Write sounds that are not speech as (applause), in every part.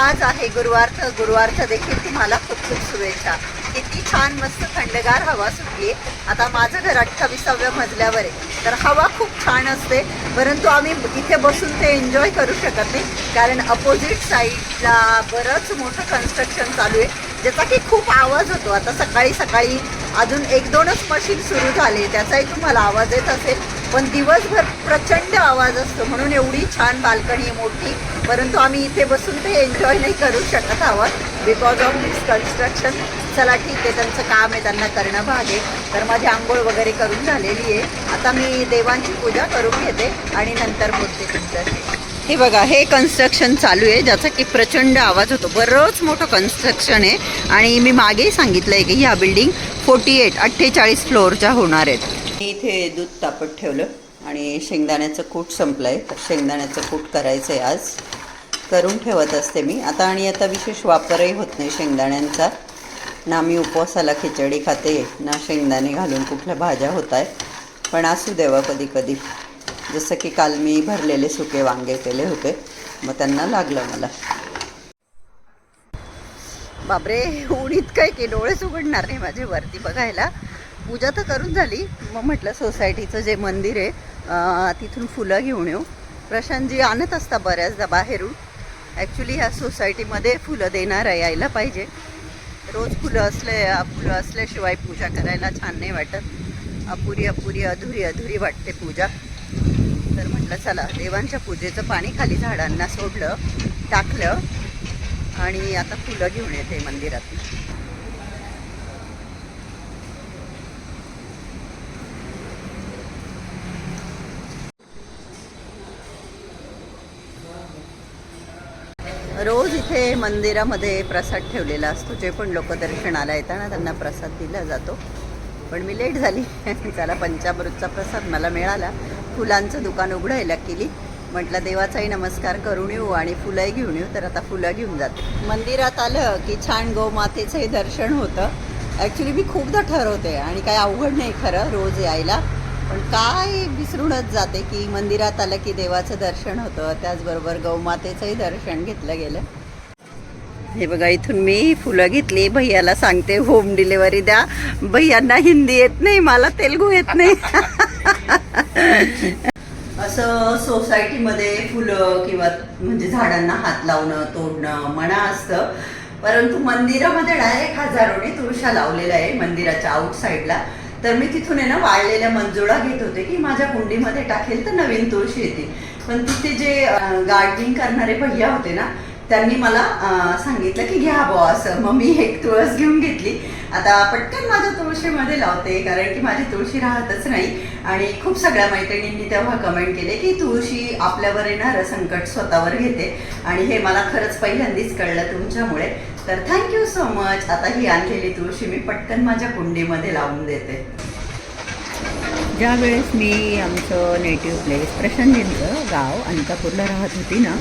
आज आहे गुरुवार गुरुवार्थ देखील तुम्हाला खूप खूप शुभेच्छा. किती छान मस्त थंडगार हवा सुटली आता माझं घर अठ्ठावीसाव्या मजल्यावर आहे. तर हवा खूप छान असते परंतु आम्ही इथे बसून ते एन्जॉय करू शकत नाही. कारण अपोजिट साईडला बरंच मोठं कन्स्ट्रक्शन चालू आहे ज्याचा की खूप आवाज होतो. आता सकाळी सकाळी अजून एक दोनच मशीन सुरू झाले त्याचाही तुम्हाला आवाज येत असेल. पण दिवसभर प्रचंड आवाज असतो. म्हणून एवढी छान बाल्कनी आहे मोठी. परंतु आम्ही इथे बसून ते एन्जॉय नाही करू शकत आहोत. बिकॉज ऑफ दिस कन्स्ट्रक्शन चला ठीक आहे त्यांचं काम आहे त्यांना करणं भाग आहे. तर माझी आंघोळ वगैरे करून झालेली आहे. आता मी देवांची पूजा करून घेते आणि नंतर बोलते तुमच्याशी. हे बघा हे कन्स्ट्रक्शन चालू आहे ज्याचा की प्रचंड आवाज होतो. बरंच मोठं कन्स्ट्रक्शन आहे. आणि मी मागेही सांगितलं आहे की ह्या बिल्डिंग फोर्टी एट अठ्ठेचाळीस फ्लोअरच्या होणार आहेत. मी इथे दूध तापत ठेवलं आणि शेंगदाण्याचं कूट संपलं आहे तर शेंगदाण्याचं कूट करायचं आहे आज. करून ठेवत असते मी. आता आणि आता विशेष वापरही होत नाही शेंगदाण्यांचा. ना मी उपवासाला खिचडी खाते ना शेंगदाणे घालून कुठल्या भाज्या होत आहेत पण असू देवा कधी कधी. जसं की काल मी भरलेले सुके वांगे केले होते. मग त्यांना लागलं मला. बापरे ऊन इतकं आहे की डोळेच उघडणार नाही माझे वरती बघायला. पूजा तर करून झाली. मग म्हटलं सोसायटीचं जे मंदिर आहे तिथून फुलं घेऊन येऊ. प्रशांतजी आणत असता बऱ्याचदा बाहेरून. ॲक्च्युली ह्या सोसायटीमध्ये फुलं देणारं यायला पाहिजे. रोज फुलं असले फुलं असल्याशिवाय पूजा करायला छान नाही वाटत. अपुरी अपुरी अधुरी अधुरी वाटते पूजा. तर म्हटलं चला देवांच्या पूजेचं पाणी खाली झाडांना सोडलं टाकलं आणि आता फुलं घेऊन येते मंदिरात. रोज इथे मंदिरामध्ये प्रसाद ठेवलेला असतो. जे पण लोक दर्शनाला येताना त्यांना प्रसाद दिला जातो. पण मी लेट झाली. (laughs) त्याला पंचामृतचा प्रसाद मला मिळाला. फुलांचं दुकान उघडायला केली. म्हटलं देवाचाही नमस्कार करून येऊ आणि फुलंही घेऊन येऊ. तर आता फुलं घेऊन जाते. मंदिरात आलं की छान गोमातेचंही दर्शन होतं. ॲक्च्युली मी खूपदा ठरवते आणि काही अवघड नाही खरं रोज यायला. पण काय विसरूनच जाते की मंदिरात आलं की देवाचं दर्शन होतं. त्याचबरोबर गौमातेचंही दर्शन घेतलं गेलं. हे बघा इथून मी फुलं घेतली. भैयाला सांगते होम डिलेवरी द्या. भैयांना हिंदी येत नाही मला तेलगू येत नाही. (laughs) असं सोसायटीमध्ये फुलं किंवा म्हणजे झाडांना हात लावणं तोडणं मना असतं. परंतु मंदिरामध्ये डायरेक्ट हजारोने तुळशा लावलेला आहे मंदिराच्या आउटसाईडला तर मी तिथून आहे ना वाळलेल्या मंजुळा घेत होते की माझ्या कुंडीमध्ये टाकेल तर नवीन तुळशी येते. पण तिथे जे गार्डनिंग करणारे भैया होते ना त्यांनी मला सांगितलं की घ्या बुवा असं. मग मी एक तुळस घेऊन घेतली. आता पटकन माझ्या तुळशीमध्ये लावते कारण की माझी तुळशी राहतच नाही. आणि खूप सगळ्या मैत्रिणींनी तेव्हा कमेंट केले की तुळशी आपल्यावर येणारं संकट स्वतःवर घेते. आणि हे मला खरंच पहिल्यांदीच कळलं तुमच्यामुळे. तर थँक्यू सो मच आता ही आणलेली तुळशी मी पटकन माझ्या कुंडीमध्ये लावून देते. ज्या वेळेस मी आमचं नेटिव्ह प्लेस प्रशांतजींचं गाव अनकापूरला राहत होती ना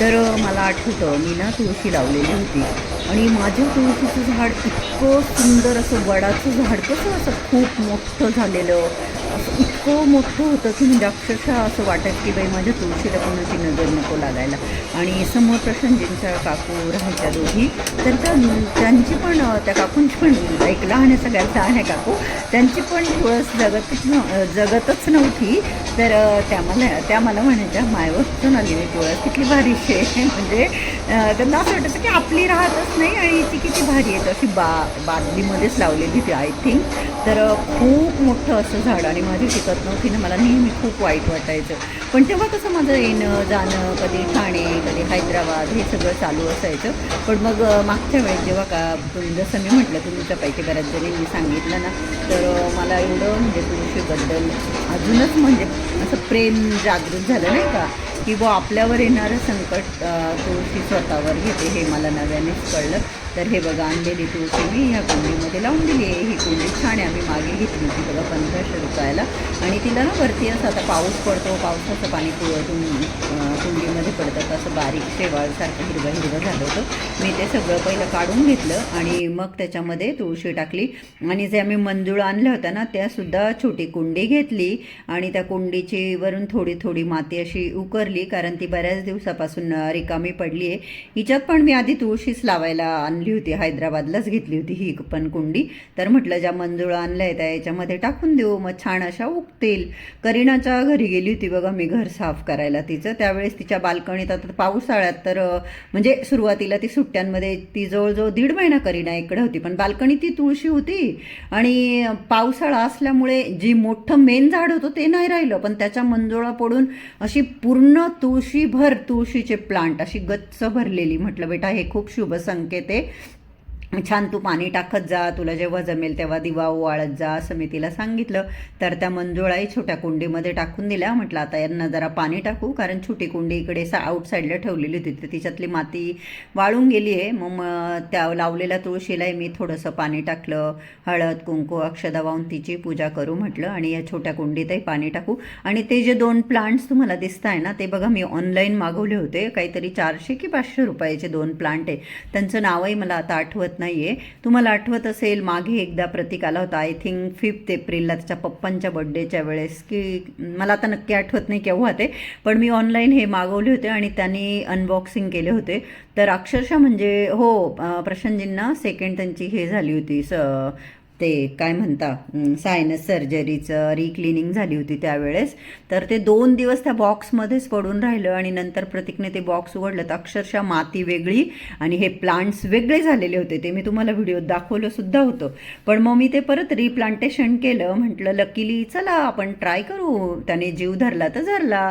तर मला आठवतं मी ना तुळशी लावलेली होती. आणि माझ्या तुळशीचं झाड इतकं सुंदर असं वडाचं झाड कसं असं खूप मोठं झालेलं असं इतकं मोठं होतं की म्हणजे अक्षरशः असं वाटत की बाई माझ्या तुळशीला कोणाची नजर नको लागायला. आणि समोर प्रशांतजींच्या काकू राहायच्या दोघी तर त्या त्यांची पण त्या काकूंची पण एक लहान आहे सगळ्यात लहान आहे काकू त्यांची पण तुळस जगतच न जगतच नव्हती तर त्या मला त्या मला म्हणायच्या मायवस्तून आलेली तुळस किती भारीशी आहे. (laughs) म्हणजे त्यांना असं वाटायचं की आपली राहतच नाही आणि ती किती भारी आहे. अशी बा बादलीमध्येच लावलेली ती आय थिंक तर खूप मोठं असं झाड आणि माझी शिकत नव्हती ना मला नेहमी खूप वाईट वाटायचं. पण तेव्हा कसं माझं येणं जाणं कधी ठाणे कधी हैदराबाद हे सगळं चालू असायचं. पण मग मागच्या वेळेस जेव्हा का जसं मी म्हटलं तुमच्यापैकी बऱ्याच जणींनी सांगितलं ना तर मला एवढं म्हणजे तुळशीबद्दल अजूनच म्हणजे असं प्रेम जागृत झालं नाही का? की व आपल्यावर येणारं संकट तुळशी स्वतःवर घेते हे मला नव्यानेच कळलं. तर हे बघा आणलेली तुळशी मी ह्या कुंडीमध्ये लावून दिली आहे. ही कुंडी छान आहे. आम्ही मागे घेतली होती बघा पंधराशे रुपयाला. आणि तिला ना वरती असं आता पाऊस पडतो पावसाचं पाणी कुळतून कुंडीमध्ये पडतं असं बारीक शेवाळसारखं हिरवं हिरवं झालं होतं. मी ते सगळं पहिलं काढून घेतलं आणि मग त्याच्यामध्ये तुळशी टाकली. आणि जे आम्ही मंजूळ आणल्या होत्या ना त्यासुद्धा छोटी कुंडी घेतली आणि त्या कुंडीची वरून थोडी थोडी माती अशी उकरली कारण ती बऱ्याच दिवसापासून रिकामी पडली आहे हिच्यात पण मी आधी तुळशीच लावायला आणली होती हैदराबादलाच घेतली होती ही पण कुंडी. तर म्हटलं ज्या मंजुळा आणल्या त्या याच्यामध्ये टाकून देऊ. मग छान अशा उगतील करीनाच्या घरी गेली होती बघा मी घर साफ करायला तिचं. त्यावेळेस तिच्या बाल्कनीत आता पावसाळ्यात तर म्हणजे सुरुवातीला ती सुट्ट्यांमध्ये ती जवळजवळ दीड महिना करीना इकडे होती. पण बाल्कनी ती तुळशी होती आणि पावसाळा असल्यामुळे जी मोठं मेन झाड होतं ते नाही राहिलं. पण त्याच्या मंजोळा पडून अशी पूर्ण तुळशीभर तुळशीचे प्लांट अशी गच्च भरलेली. म्हटलं बेटा हे खूप शुभ संकेत आहे. छान तू पाणी टाकत जा तुला जेव्हा जमेल तेव्हा दिवा ओवाळत जा असं मी तिला सांगितलं. तर त्या मंजुळाही छोट्या कुंडीमध्ये टाकून दिल्या. म्हटलं आता यांना जरा पाणी टाकू कारण छोटी कुंडी इकडे सा आउटसाईडला ठेवलेली होती. तर तिच्यातली माती वाळून गेली आहे. मग मग त्या लावलेल्या तुळशीलाही मी थोडंसं पाणी टाकलं. हळद कुंकू अक्षदा वाहून तिची पूजा करू म्हटलं. आणि या छोट्या कुंडीतही पाणी टाकू. आणि ते जे दोन प्लांट्स तुम्हाला दिसत आहे ना ते बघा मी ऑनलाईन मागवले होते. काहीतरी चारशे की पाचशे रुपयाचे दोन प्लांट आहे. त्यांचं नावही मला आता आठवत नाही आहे तुम्हाला आठवत असेल मागे एकदा प्रतीक आला होता आय थिंक फिफ्थ एप्रिलला त्याच्या पप्पांच्या बड्डेच्या वेळेस की मला आता नक्की आठवत नाही केव्हा ते पण मी ऑनलाईन हे मागवले होते आणि त्यांनी अनबॉक्सिंग केले होते. तर अक्षरशः म्हणजे हो प्रशांतजींना सेकंड त्यांची हे झाली होती स ते काय म्हणता सायनस सर्जरीचं रिक्लिनिंग झाली होती त्यावेळेस. तर ते दोन दिवस त्या बॉक्समध्येच पडून राहिलं आणि नंतर प्रतीकने ते बॉक्स उघडलं. तर अक्षरशः माती वेगळी आणि हे प्लांट्स वेगळे झालेले होते. ते मी तुम्हाला व्हिडिओत दाखवलं सुद्धा होतं. पण मग मी ते परत रिप्लांटेशन केलं. म्हटलं लकीली चला आपण ट्राय करू. त्याने जीव धरला तर धरला.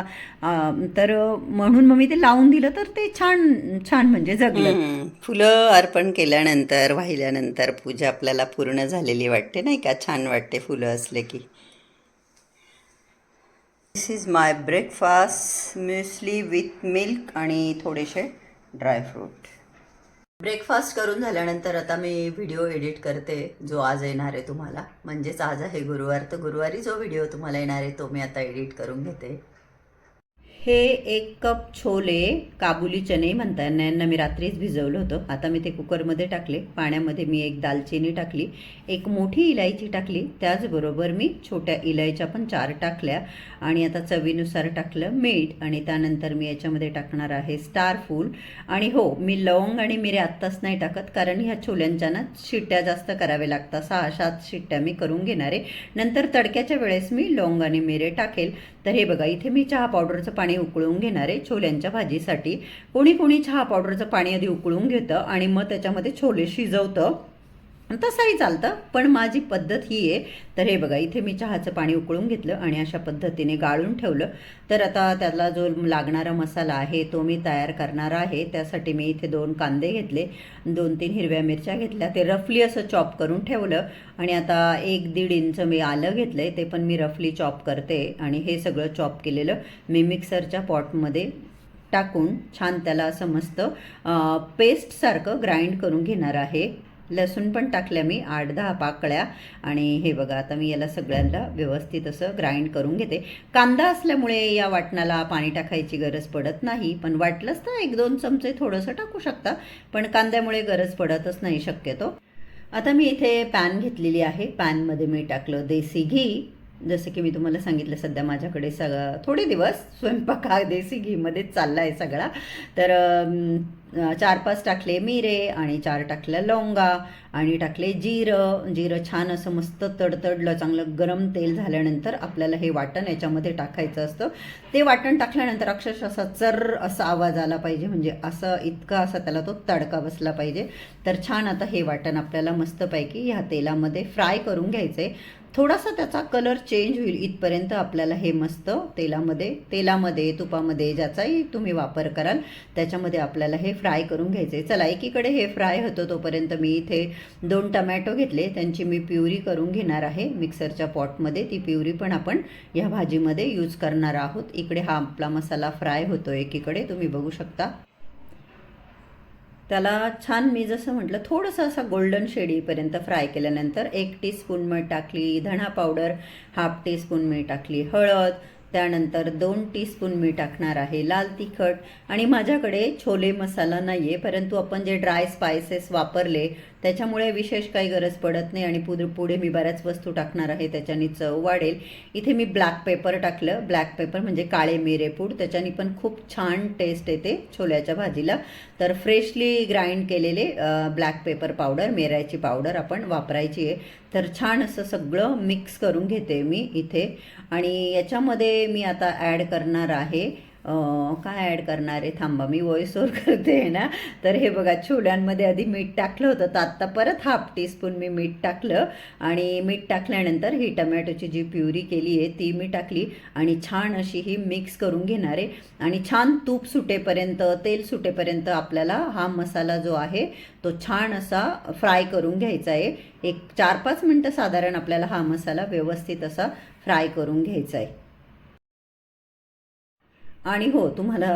तर म्हणून मग मी ते लावून दिलं तर ते छान छान म्हणजे जगलं. फुलं अर्पण केल्यानंतर वाहिल्यानंतर पूजा आपल्याला पूर्ण झालेली वाटते नाही का? छान वाटते फुलं असले की. This is my breakfast muesli with milk आणि थोडेसे ड्रायफ्रूट ब्रेकफास्ट करून झाल्यानंतर आता मी व्हिडिओ एडिट करते जो आज येणार आहे तुम्हाला. म्हणजेच आज आहे गुरुवार तर गुरुवारी जो व्हिडिओ तुम्हाला येणार आहे तो मी आता एडिट करून घेते. हे एक कप छोले काबुली चणे म्हणता यांना यांना मी रात्रीच भिजवलं होतं. आता मी ते कुकरमध्ये टाकले. पाण्यामध्ये मी एक दालचिनी टाकली. एक मोठी इलायची टाकली. त्याचबरोबर मी छोट्या इलायच्या पण चार टाकल्या. आणि आता चवीनुसार टाकलं मीठ. आणि त्यानंतर मी याच्यामध्ये टाकणार आहे स्टार फूल. आणि हो मी लवंग आणि मिरे आत्ताच नाही टाकत. कारण ह्या छोल्यांच्या ना शिट्ट्या जास्त कराव्या लागतात. सहा सात शिट्ट्या मी करून घेणार आहे. नंतर तडक्याच्या वेळेस मी लवंग आणि मिरे टाकेल. तर हे बघा इथे मी चहा पावडरचं पाणी उकळून घेणारे छोल्यांच्या भाजीसाठी कोणी कोणी चहा पावडरचं पाणी आधी उकळून घेतं आणि मग त्याच्यामध्ये छोले शिजवतं. तसंही चालतं. पण माझी पद्धत ही आहे. तर हे बघा इथे मी चहाचं पाणी उकळून घेतलं आणि अशा पद्धतीने गाळून ठेवलं. तर आता त्याला जो लागणारा मसाला आहे तो मी तयार करणार आहे. त्यासाठी मी इथे दोन कांदे घेतले. दोन तीन हिरव्या मिरच्या घेतल्या. ते रफली असं चॉप करून ठेवलं. आणि आता एक दीड इंच मी आलं घेतलं आहे ते पण मी रफली चॉप करते. आणि हे सगळं चॉप केलेलं मी मिक्सरच्या पॉटमध्ये टाकून छान त्याला असं मस्त पेस्टसारखं ग्राइंड करून घेणार आहे. लसूण पण टाकल्या मी आठ दहा पाकळ्या. आणि हे बघा आता मी याला सगळ्यांना व्यवस्थित असं ग्राइंड करून घेते. कांदा असल्यामुळे या वाटणाला पाणी टाकायची गरज पडत नाही पण वाटलंच तर एक दोन चमचे थोडंसं टाकू शकता पण कांद्यामुळे गरज पडतच नाही शक्यतो. आता मी इथे पॅन घेतलेली आहे. पॅनमध्ये मी टाकलं देसी घी. जसं की मी तुम्हाला सांगितलं सध्या माझ्याकडे सग थोडे दिवस स्वयंपाक हा देसी घीमध्येच चालला आहे सगळा. तर चार पाच टाकले मिरे आणि चार टाकल्या लवंगा आणि टाकले जिरं. जिरं छान असं मस्त तडतडलं चांगलं गरम तेल झाल्यानंतर आपल्याला हे वाटण याच्यामध्ये टाकायचं असतं. ते वाटण टाकल्यानंतर अक्षरशः असा चर असा आवाज आला पाहिजे म्हणजे असं इतका असा त्याला तो तडका बसला पाहिजे. तर छान आता हे वाटण आपल्याला मस्तपैकी ह्या तेलामध्ये फ्राय करून घ्यायचं आहे थोडासा त्याचा कलर चेंज होईल. इथपर्यंत आपल्याला हे मस्त तेलामध्ये तेलामध्ये तुपामध्ये ज्याचाही तुम्ही वापर कराल त्याच्यामध्ये आपल्याला हे फ्राय करून घ्यायचे चला एकीकडे हे फ्राय होतं तोपर्यंत मी इथे दोन टमॅटो घेतले. त्यांची मी प्युरी करून घेणार आहे. मिक्सरच्या पॉटमध्ये ती प्युरी पण आपण या भाजीमध्ये यूज करणार आहोत. इकडे हा आपला मसाला फ्राय होतो एकीकडे. तुम्ही बघू शकता. त्याला छान मी जसं म्हटलं थोडंसं असा गोल्डन शेड येईपर्यंत फ्राय केल्यानंतर एक टीस्पून मीठ टाकली धणा पावडर हाफ टीस्पून मीठ टाकली हळद त्यानंतर दोन टीस्पून मी टाकणार आहे लाल तिखट आणि माझ्याकडे छोले मसाला नाही आहे परंतु आपण जे ड्राय स्पायसेस वापरले त्याच्यामुळे विशेष काही गरज पडत नाही आणि पुढे पुढे मी बऱ्याच वस्तू टाकणार आहे त्याच्याने चव वाढेल. इथे मी ब्लॅक पेपर टाकलं. ब्लॅक पेपर म्हणजे काळे मिरेपूड त्याच्याने पण खूप छान टेस्ट येते छोल्याच्या भाजीला. तर फ्रेशली ग्राइंड केलेले ब्लॅक पेपर पावडर मिऱ्याची पावडर आपण वापरायची आहे. तर छान असं सगळं मिक्स करून घेते मी इथे. आणि याच्यामध्ये मी आता ॲड करणार आहे. काय ॲड करणार आहे? थांबा मी व्हॉइस ओव्हर करते ना? तर हे बघा छोल्यांमध्ये आधी मीठ टाकलं होतं. तर आत्ता परत हाफ टीस्पून मी मीठ टाकलं आणि मीठ टाकल्यानंतर ही टमॅटोची जी प्युरी केली आहे ती मी टाकली आणि छान अशी ही मिक्स करून घेणार आहे. आणि छान तूप सुटेपर्यंत तेल सुटेपर्यंत आपल्याला हा मसाला जो आहे तो छान असा फ्राय करून घ्यायचा आहे. एक चार पाच मिनटं साधारण आपल्याला हा मसाला व्यवस्थित असा फ्राय करून घ्यायचा आहे. आणि हो तुम्हाला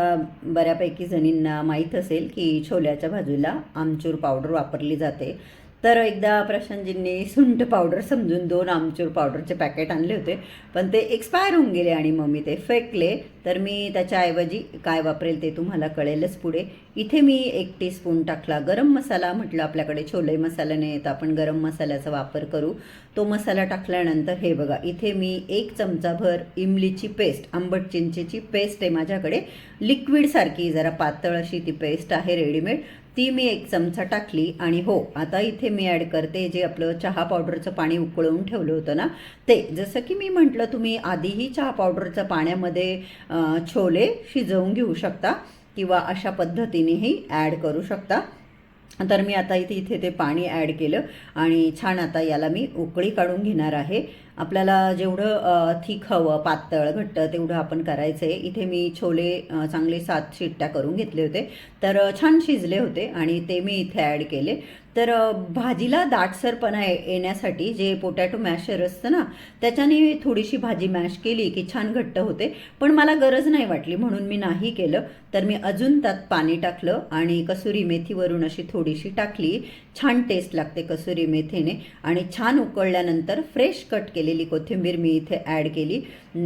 बऱ्यापैकी जणींना माहीत असेल की छोल्याच्या भाजीला आमचूर पावडर वापरली जाते. तर एकदा प्रशांतजींनी सुंठ पावडर समजून दोन आमचूर पावडरचे पॅकेट आणले होते. पण ते एक्सपायर होऊन गेले आणि मग मी ते फेकले. तर मी त्याच्याऐवजी काय वापरेल ते तुम्हाला कळेलच पुढे. इथे मी एक टीस्पून टाकला गरम मसाला. म्हटलं आपल्याकडे छोले मसाला नाही तर आपण गरम मसाल्याचा वापर करू. तो मसाला टाकल्यानंतर हे बघा इथे मी एक चमचाभर इमलीची पेस्ट आंबट चिंचेची पेस्ट आहे माझ्याकडे. लिक्विडसारखी जरा पातळ अशी ती पेस्ट आहे रेडीमेड ती मी एक चमचा टाकली आणि हो आता इथे मी ॲड करते जे आपलं चहा पावडरचं पाणी उकळवून ठेवलं होतं ना ते. जसं की मी म्हटलं तुम्ही आधीही चहा पावडरचं पाण्यामध्ये छोले शिजवून घेऊ शकता किंवा अशा पद्धतीनेही ॲड करू शकता. तर मी आता इथे इथे ते पाणी ॲड केलं आणि छान आता याला मी उकळी काढून घेणार आहे. आपल्याला जेवढं थिक हवं पातळ घट्ट तेवढं आपण करायचं आहे. इथे मी छोले चांगले सात शिट्ट्या करून घेतले होते. तर छान शिजले होते आणि ते मी इथे ॲड केले. तर भाजीला दाटसरपणा येण्यासाठी जे पोटॅटो मॅशर असतं ना त्याच्याने थोडीशी भाजी मॅश केली की छान घट्ट होते. पण मला गरज नाही वाटली म्हणून मी नाही केलं. तर मी अजून त्यात पाणी टाकलं आणि कसुरी मेथीवरून अशी थोडीशी टाकली. छान टेस्ट लागते कसुरी मेथीने. आणि छान उकळल्यानंतर फ्रेश कट केलेली कोथिंबीर मी इथे ॲड केली.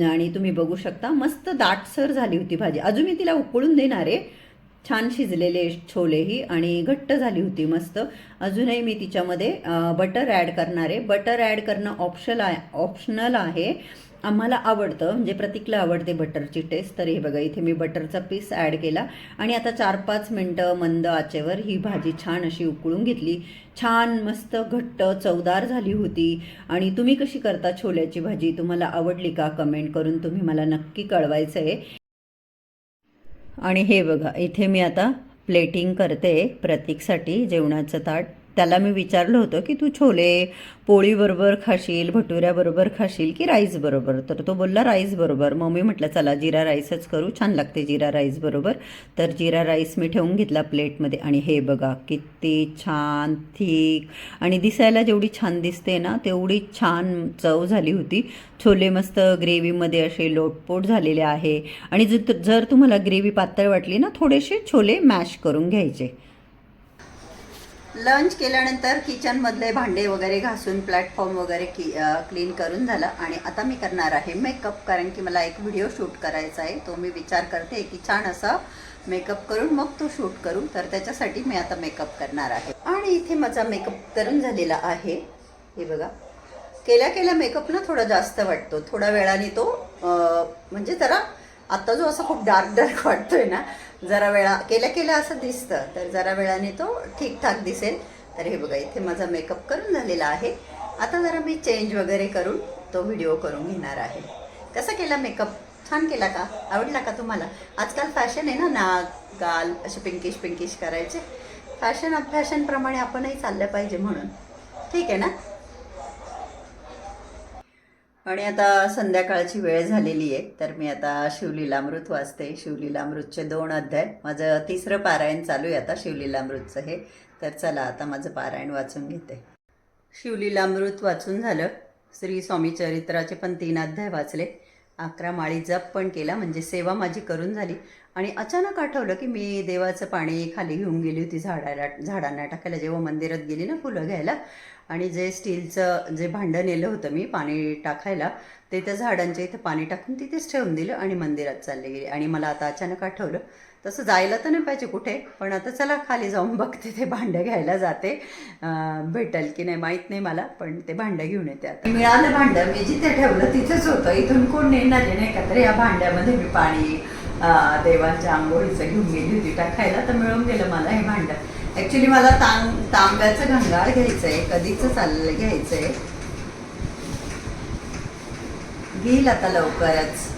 आणि तुम्ही बघू शकता मस्त दाटसर झाली होती भाजी. अजून मी तिला उकळून देणार आहे. छान शिजलेले छोलेही आणि घट्ट झाली होती मस्त. अजूनही मी तिच्यामध्ये बटर ॲड करणार आहे. बटर ॲड करणं ऑप्शल आहे ऑप्शनल आहे. आम्हाला आवडतं म्हणजे प्रतीकला आवडते बटरची टेस्ट तर हे बघा इथे मी बटरचा पीस ॲड केला. आणि आता चार पाच मिनटं मंद आचेवर ही भाजी छान अशी उकळून घेतली. छान मस्त घट्ट चवदार झाली होती. आणि तुम्ही कशी करता छोल्याची भाजी? तुम्हाला आवडली का? कमेंट करून तुम्ही मला नक्की कळवायचं आहे. आणि हे बघा इथे मी आता प्लेटिंग करते प्रतीकसाठी जेवणाचं ताट. त्याला मी विचारलं होतं की तू छोले पोळीबरोबर खाशील भटुऱ्याबरोबर खाशील की राईस बरोबर? तर तो बोलला राईस बरोबर. मग मी म्हटलं चला जिरा राईसच करू. छान लागते जिरा राईस बरोबर. तर जिरा राईस मी ठेवून घेतला प्लेटमध्ये आणि हे बघा किती छान थिक. आणि दिसायला जेवढी छान दिसते ना तेवढी छान चव झाली होती. छोले मस्त ग्रेव्हीमध्ये असे लोटपोट झालेले आहे. आणि जर तुम्हाला ग्रेव्ही पातळ वाटली ना थोडेसे छोले मॅश करून घ्यायचे. लंच केल्यानंतर किचनमधले भांडे वगैरे घासून प्लॅटफॉर्म वगैरे की क्लीन करून झालं. आणि आता मी करणार आहे मेकअप कारण की मला एक व्हिडिओ शूट करायचा आहे. तो मी विचार करते की छान असा मेकअप करून मग तो शूट करू. तर त्याच्यासाठी मी आता मेकअप करणार आहे. आणि इथे माझा मेकअप करून झालेला आहे. हे बघा. केल्या केल्या मेकअप ना थोडा जास्त वाटतो. थोड्या वेळाने तो म्हणजे जरा आता जो असा खूप डार्क डार्क वाटतोय ना जरा वेळा केल्या केल्या असं दिसतं तर जरा वेळाने तो ठीकठाक दिसेल. तर हे बघा इथे माझा मेकअप करून झालेला आहे. आता जरा मी चेंज वगैरे करून तो व्हिडिओ करून घेणार आहे. कसा केला मेकअप छान केला का? आवडला का तुम्हाला? आजकाल फॅशन आहे ना नाक गाल असे पिंकिश पिंकिश करायचे. फॅशन फॅशनप्रमाणे आपणही चाललं पाहिजे म्हणून. ठीक आहे ना? आणि आता संध्याकाळची वेळ झालेली आहे तर मी आता शिवलीलामृत वाचते. शिवलीलामृतचे दोन अध्याय. माझं तिसरं पारायण चालू आहे आता शिवलीलामृतचं हे. तर चला आता माझं पारायण वाचून घेते. शिवलीलामृत वाचून झालं. श्री स्वामी चरित्राचे पण तीन अध्याय वाचले. अकरा माळी जप पण केला म्हणजे सेवा माझी करून झाली. आणि अचानक आठवलं की मी देवाचं पाणी खाली घेऊन गेली होती झाडाला झाडांना टाकायला. जेव्हा मंदिरात गेली ना फुलं घ्यायला आणि जे स्टीलचं जे भांडं नेलं होतं मी पाणी टाकायला ते त्या झाडांच्या इथं पाणी टाकून तिथेच ठेवून दिलं आणि मंदिरात चालले गेले. आणि मला आता अचानक आठवलं तसं जायला तर नाही पाहिजे कुठे पण आता चला खाली जाऊन बघते ते भांडं घ्यायला जाते. भेटेल की नाही माहीत नाही मला पण ते भांडं घेऊन येते आता. मिळालं भांडं मी जिथे ठेवलं तिथेच होतं. इथून कोण नेणार नाही का? तर या भांड्यामध्ये मी पाणी देवांच्या आंघोळीचं घेऊन गेली होती. टाकायला तर मिळून गेलं मला हे भांडं. ॲक्च्युली मला तांब तांब्याचं घंगाळ घ्यायचं आहे कधीच चाललं घ्यायचं आहे घेईल आता लवकरच.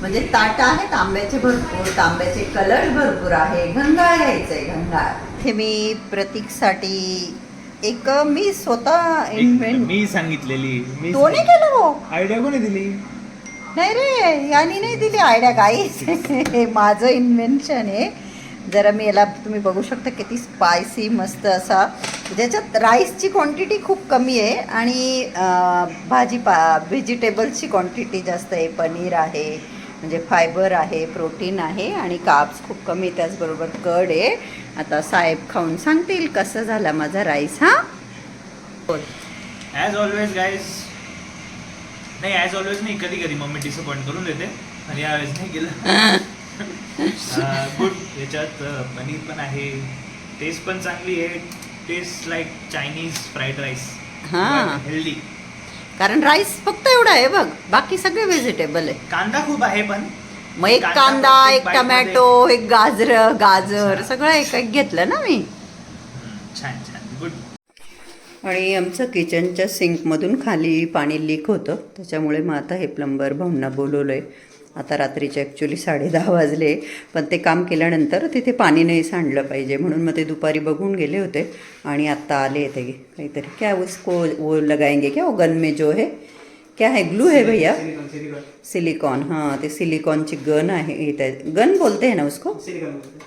म्हणजे ताट आहे तांब्याचे भरपूर तांब्याचे कलर भरपूर आहे. घंगाळ घ्यायचंय घंगाळ हे मी प्रतीकसाठी एक मी स्वतः इन्व्हेंट मी सांगितलेली मी तो नाही केलं हो? आयडिया कोणी दिली? नाही रे यांनी नाही दिली आयडिया काही हे माझं इन्व्हेन्शन आहे. जरा मी याला तुम्ही बघू शकता किती स्पायसी मस्त असा. ज्याच्यात राईसची क्वांटिटी खूप कमी आहे आणि भाजी पा व्हेजिटेबल्सची क्वांटिटी जास्त आहे. पनीर आहे म्हणजे फायबर आहे प्रोटीन आहे आणि काप्स खूप कमी त्याचबरोबर कड आहे. आता साहेब खाऊन सांगतील कसं झाला माझा राईस हा? ॲज ऑलवेज राईस नाही ॲज ऑलवेज नाही कधी कधी मम्मी डिसअपॉइंट करून देते. आणि यावेळेस नाही केलं. गुड (laughs) याच्यात पनीर पण आहे. टेस्ट पण चांगली आहे. Taste like Chinese fried rice हां. हेल्दी कारण राईस फक्त एवढा आहे बघ. बाकी सगळे व्हेजिटेबल आहे. कांदा खूप आहे पण. मग एक कांदा एक टमॅटो एक गाजर गाजर. सगळं एक एक घेतलं ना मी. छान छान. आणि आमचं किचनच्या सिंकमधून खाली पाणी लीक होतं. त्याच्यामुळे मग आता हे प्लंबर भाऊंना बोलवलं आहे आता रात्रीचे ॲक्च्युली साडे दहा वाजले. पण ते काम केल्यानंतर तिथे पाणी नाही सांडलं पाहिजे म्हणून मग ते दुपारी बघून गेले होते. आणि आत्ता आले ते काहीतरी. क्या उसको वो लगाएंगे? क्या वो गन में जो है? क्या है? ग्लू है भैया? सिलिकॉन हां ते सिलिकॉनची गन आहे त्या गन बोलते हैं ना उसको?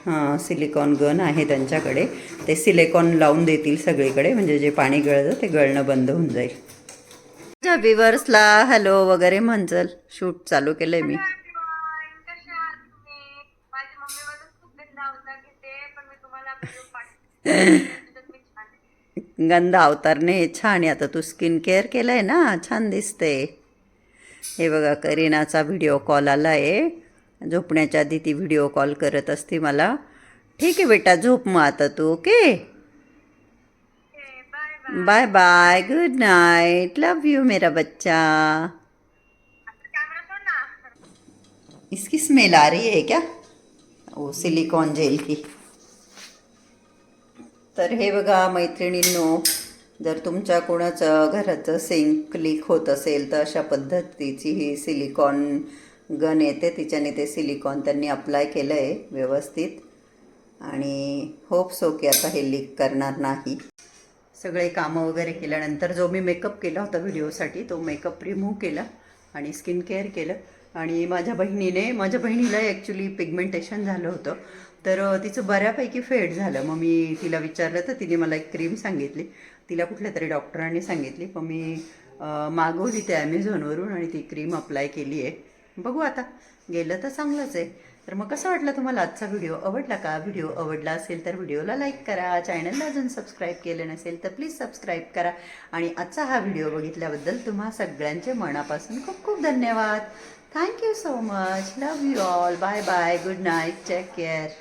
हां. सिलिकॉन गन आहे त्यांच्याकडे. ते सिलिकॉन लावून देतील सगळीकडे म्हणजे जे पाणी गळतं ते गळणं बंद होऊन जाईल. विवर्सला हॅलो वगैरे म्हणचल शूट चालू केलंय मी. (laughs) गंधा अवतारने छान आहे. आता तू स्किन केअर केलंय ना? छान दिसते. हे बघा करीनाचा व्हिडिओ कॉल आला आहे झोपण्याच्या आधी ती व्हिडिओ कॉल करत असते मला. ठीक आहे बेटा झोप मग आता तू okay. Bye bye. Good night love you मेरा बच्चा. इसकी स्मेल आ रही है क्या? ओ सिलिकॉन जेल की. तर हे बघा मैत्रिणींनो जर तुमच्या कोणाचं घराचं सिंक लीक होत असेल तर अशा पद्धतीची ही सिलिकॉन गन येते. तिच्याने ते सिलिकॉन त्यांनी अप्लाय केलं आहे व्यवस्थित. आणि होप सो की आता हे लीक करणार नाही. सगळे कामं वगैरे केल्यानंतर जो मी मेकअप केला होता व्हिडिओसाठी तो मेकअप रिमूव्ह केला आणि स्किन केअर केलं. आणि माझ्या बहिणीने माझ्या बहिणीला ॲक्च्युली पिगमेंटेशन झालं होतं. तर तिचं बऱ्यापैकी फेड झालं. मग मी तिला विचारलं तर तिने मला एक क्रीम सांगितली. तिला कुठल्या तरी डॉक्टरांनी सांगितली. मग मी मागवली ते ॲमेझॉनवरून आणि ती क्रीम अप्लाय केली आहे. बघू आता. गेलं तर चांगलंच आहे. तर मग कसं वाटलं तुम्हाला आजचा व्हिडिओ आवडला का? व्हिडिओ आवडला असेल तर व्हिडिओला लाईक करा. चॅनलला अजून सबस्क्राईब केलं नसेल तर प्लीज सबस्क्राईब करा. आणि आजचा हा व्हिडिओ बघितल्याबद्दल तुम्हा सगळ्यांचे मनापासून खूप खूप धन्यवाद. Thank you so much. Love you all. Bye bye. Good night. Take care.